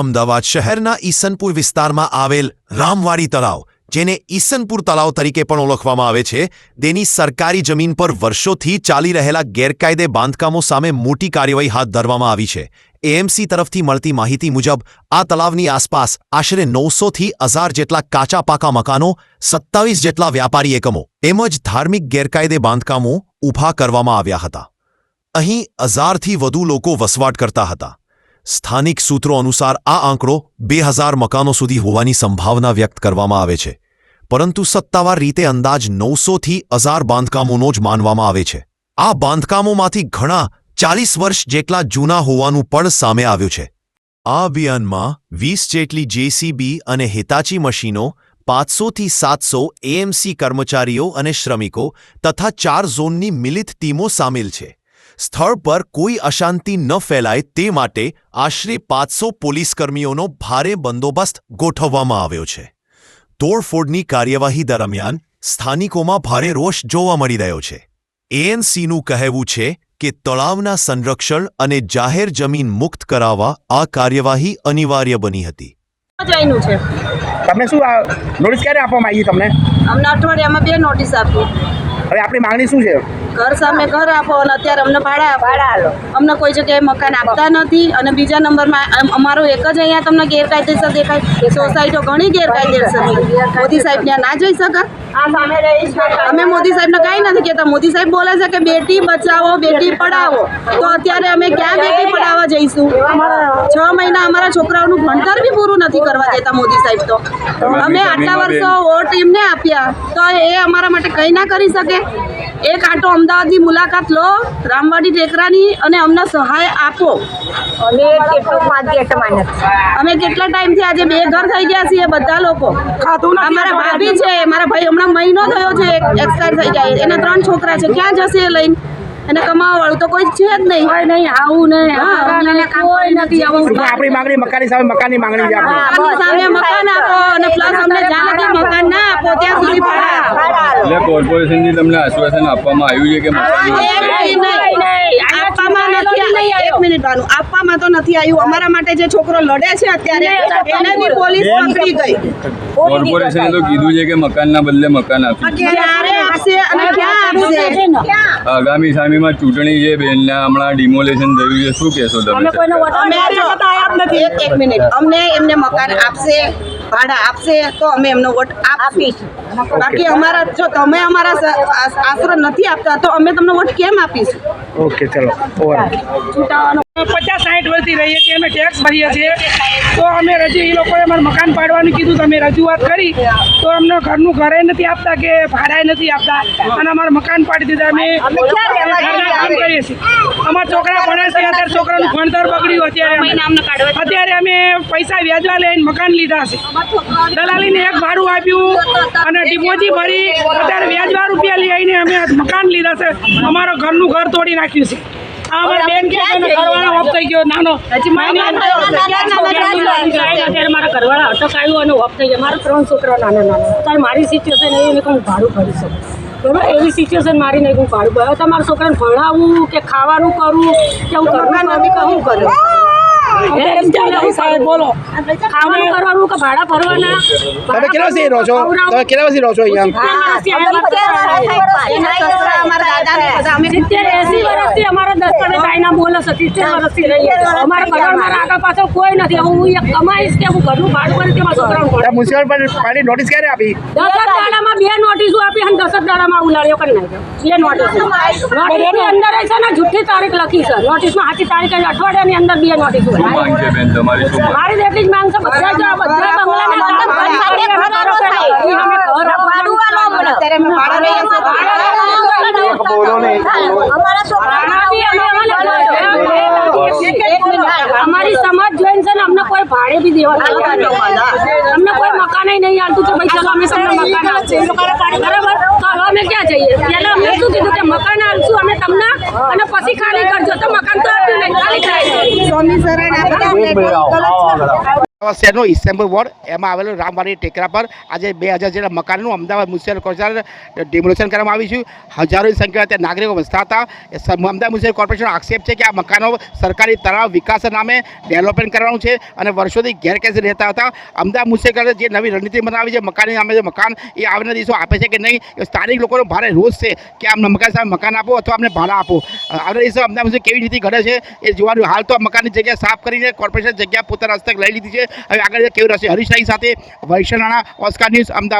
અમદાવાદ શહેરના ઈસનપુર વિસ્તારમાં આવેલ રામવાડી તળાવ, જેને ઈસનપુર તળાવ તરીકે પણ ઓળખવામાં આવે છે, તેની સરકારી જમીન પર વર્ષોથી ચાલી રહેલા ગેરકાયદે બાંધકામો સામે મોટી કાર્યવાહી હાથ ધરવામાં આવી છે. એએમસી તરફથી મળતી માહિતી મુજબ, આ તળાવની આસપાસ આશરે નવસોથી હજાર જેટલા કાચા પાકા મકાનો, સત્તાવીસ જેટલા વ્યાપારી એકમો તેમજ ધાર્મિક ગેરકાયદે બાંધકામો ઊભા કરવામાં આવ્યા હતા. અહીં હજારથી વધુ લોકો વસવાટ કરતા હતા. સ્થાનિક સૂત્રો અનુસાર આ આંકડો બે હજાર મકાનો સુધી હોવાની સંભાવના વ્યક્ત કરવામાં આવે છે. પરંતુ સત્તાવાર રીતે અંદાજ નવસોથી હજાર બાંધકામોનો જ માનવામાં આવે છે. આ બાંધકામોમાંથી ઘણા ચાલીસ વર્ષ જેટલા જૂના હોવાનું પણ સામે આવ્યું છે. આ અભિયાનમાં વીસ જેટલી જેસીબી અને હિતાચી મશીનો, પાંચસોથી સાતસો એએમસી કર્મચારીઓ અને શ્રમિકો તથા ચાર ઝોનની મિલિત ટીમો સામેલ છે. સ્થળ પર કોઈ અશાંતિ ન ફેલાય તે માટે આશરે પાંચસો પોલીસકર્મીઓનો ભારે બંદોબસ્ત ગોઠવવામાં આવ્યો છે. તોડફોડની કાર્યવાહી દરમિયાન સ્થાનિકોમાં ભારે રોષ જોવા મળી રહ્યો છે. એએનસીનું કહેવું છે કે તળાવના સંરક્ષણ અને જાહેર જમીન મુક્ત કરાવવા આ કાર્યવાહી અનિવાર્ય બની હતી. જઈનું છે. તમને શું આ નોટિસ ક્યારે આપવામાં આવી તમને? અમને અઠવાડિયામાં બે નોટિસ આપી. હવે આપણી માંગણી શું છે? ઘર સામે ઘર આપો અને અત્યારે અમને ભાડા ભાડા આપો. અમને કોઈ જગ્યાએ મકાન આપતા નથી અને બીજા નંબરમાં અમ- અમારો એક જ અહીંયા તમને ગેરકાયદેસર દેખાય. સોસાયટીઓ ઘણી ગેરકાયદેસર છે મોદી સાહેબ ત્યાં ના જઈ શકા? અમે મોદી સાહેબને કાંઈ નથી કહેતા. મોદી સાહેબ બોલે છે કે બેટી બચાવો બેટી પઢાવો. તો અત્યારે અમે ક્યાં બેટી પઢાવવા જઈશું? છ મહિના અમારા છોકરાઓનું ભણતર બી પૂરું નથી કરવા દેતા મોદી સાહેબ તો. અમે આટલા વર્ષો વોટ એમને આપ્યા. તો એ અમારા માટે કંઈ ના કરી શકે? એક આટો અમદાવાદની મુલાકાત લો રામવાડી ટેકરાની અને અમને સહાય આપો. અમે કેટલું અમે ટાઈમથી આજે બે ઘર થઈ ગયા છીએ બધા લોકો. અમારા ભાભી છે મારા ભાઈ હમણાં મહિનો થયો છે એક્સપાયર થઈ જાય. એના ત્રણ છોકરા છે ક્યાં જશે એ લઈને? એને કમાવા વાળું તો કોઈ છે જ નહીં. નહીં આવું નહીં. કોઈ નથી આપણી માંગણી મકાનની સામે મકાનની માંગણી સામે મકાન આપો અને પ્લસ અમને જ્યાં લગી મકાન ના આપો ત્યાં સુધી ભાડા આપો. એટલે કોર્પોરેશનથી તમને આશ્વાસન આપવામાં આવ્યું છે કે. આપવામાં નથી આવ્યું. એક મિનિટ. આપવામાં તો નથી આવ્યું અમારા માટે જે છોકરો લડે છે અત્યારે એને બી પોલીસ પકડી ગઈ કોર્પોરેશને તો કીધું છે કે મકાનના બદલે મકાન આપ્યું ક્યારે આપશે અને ક્યાં આગામી સામીમાં ચૂંટણી છે બેનના હમણાં ડિમોલેશન થયું છે. શું કહેશો તમે? અમે જો એક એક મિનિટ. અમને એમને મકાન આપશે ભાડા આપશે તો અમે એમનો વોટ આપીશું. બાકી અમારા જો તમે અમારા આશરો નથી આપતા તો અમે તમને વોટ કેમ આપીશું? ઓકે ચલો. ઓવર પચાસ સાઠ વર્ષથી રહીએ છીએ અમે ટેક્સ ભરીએ છીએ. તો અમે રજૂ એ લોકોએ અમારે મકાન પાડવાનું કીધું તો અમે રજૂઆત કરી. તો અમને ઘરનું ઘરે નથી આપતા કે ભાડાએ નથી આપતા. અને અમારે મકાન પાડી દીધા અમે કામ કરીએ છીએ. અમારા છોકરા ભણે છે અત્યારે છોકરાનું ભણતર બગડ્યું અત્યારે અત્યારે અમે પૈસા વ્યાજવા લઈને મકાન લીધા છે. દલાલીને એક ભાડું આપ્યું અને ડિપોઝિટ ભરી અત્યારે વ્યાજવા રૂપિયા લઈ આવીને અમે મકાન લીધા છે. અમારો ઘરનું ઘર તોડી નાખ્યું છે. અમારા બેન કે છે ને ઓફ થઈ ગયો નાનો. અત્યારે મારા ઘરવાળા અટક આવ્યું અને ઓફ થઈ ગયા. મારા ત્રણ છોકરા નાના નાના. અત્યારે મારી સિચ્યુએશન એવી કે હું ભાડું ભરી શકું. બરાબર? એવી સિચ્યુએશન મારી નહીં હું ભાડું ભરું. તમારા છોકરાને ભણાવવું કે ખાવાનું કરવું કે હું કરવું કરું? કે કરું બોલો. ખાવાનું કરવાનું કે ભાડા ભરવાના? તમે કેટલા વર્ષથી રહો છો? તમે કેટલા વર્ષથી રહો છો અહીંયા? અમારા દાદાને બધા. અમે સિત્તેર એસી વર્ષથી અમારા દસ્તાવેજ આઈના બોલે છે સિત્તેર વર્ષથી રહીએ અમારા ઘરમાં મારા આગળ પાછળ કોઈ નથી. હું એક કમાઈશ કે હું ઘરનું ભાડું ભરીશ કે મારા છોકરાનું મ્યુનિસિપલ પાર્ટી નોટિસ ક્યારે આપી? દસ જ દાડામાં બે નોટિસો આપી અને દસ દાડામાં ઉલાળ્યો કરી નાખ્યો બે નોટિસો નોટિસની અંદર છે ને જુઠ્ઠી તારીખ લખી છે. નોટિસમાં સાચી તારીખ અઠવાડિયાની અંદર બે નોટિસ માંગ છે બેન તમારી? શું માંગ? મારી તો એટલી જ માંગ છે. બધા બધા બંગલાને કામ બંધ કરી અમે કરો કે નહીં. અમે ઘર આપવાનું અત્યારે અમે ભાડા રહીએ છીએ તો ભાડા બોલો નહીં ભાડા બી અમે અમારે સમાજ જોઈને છે ને અમને કોઈ ભાડે બી દેવા અમને કોઈ મકાન નહીં આવતું કે ભાઈ ચલો અમે તમને મકાન આપશું બરાબર? તો હવે અમે ક્યાં જઈએ? પહેલા અમને શું કીધું કે મકાન આપશું અમે તમને અને પછી ખાલી કરજો. તો મકાન તો આપ્યું નહીં ખાલી થાય. સ્વામી શરણ શહેરનો ઇસ્ટેમ્બલ વોર્ડ એમાં આવેલો રામવાડી ટેકરા પર આજે બે હજાર જેટલા મકાનનું અમદાવાદ મ્યુનિસિપલ કોર્પોરેશન ડિમોલેશન કરવામાં આવ્યું છે. હજારોની સંખ્યામાં ત્યાં નાગરિકો વસતા હતા. અમદાવાદ મ્યુનિસિપલ કોર્પોરેશનનો આક્ષેપ છે કે આ મકાનો સરકારી તળાવ વિકાસ નામે ડેવલપમેન્ટ કરવાનું છે અને વર્ષોથી ગેરકાયદેસર રહેતા હતા. અમદાવાદ મ્યુનિસિપલ જે નવી રણનીતિ બનાવી છે, મકાનની નામે જે મકાન એ આવનારા દિવસો આપે છે કે નહીં સ્થાનિક લોકોનો ભારે રોષ છે કે આમ મકાન સામે મકાન આપો અથવા અમને ભાડા આપો. આવનારા દિવસો અમદાવાદ કેવી રીતે ઘડે છે એ જોવાનું. હાલ તો મકાનની જગ્યા સાફ કરીને કોર્પોરેશન જગ્યા પોતાના હસ્તક લઈ લીધી છે. હવે આગળ કેવું રહેશે હરીશ સાથે વૈશ્વનાણા ઓસ્કાર ન્યૂઝ અમદાવાદ.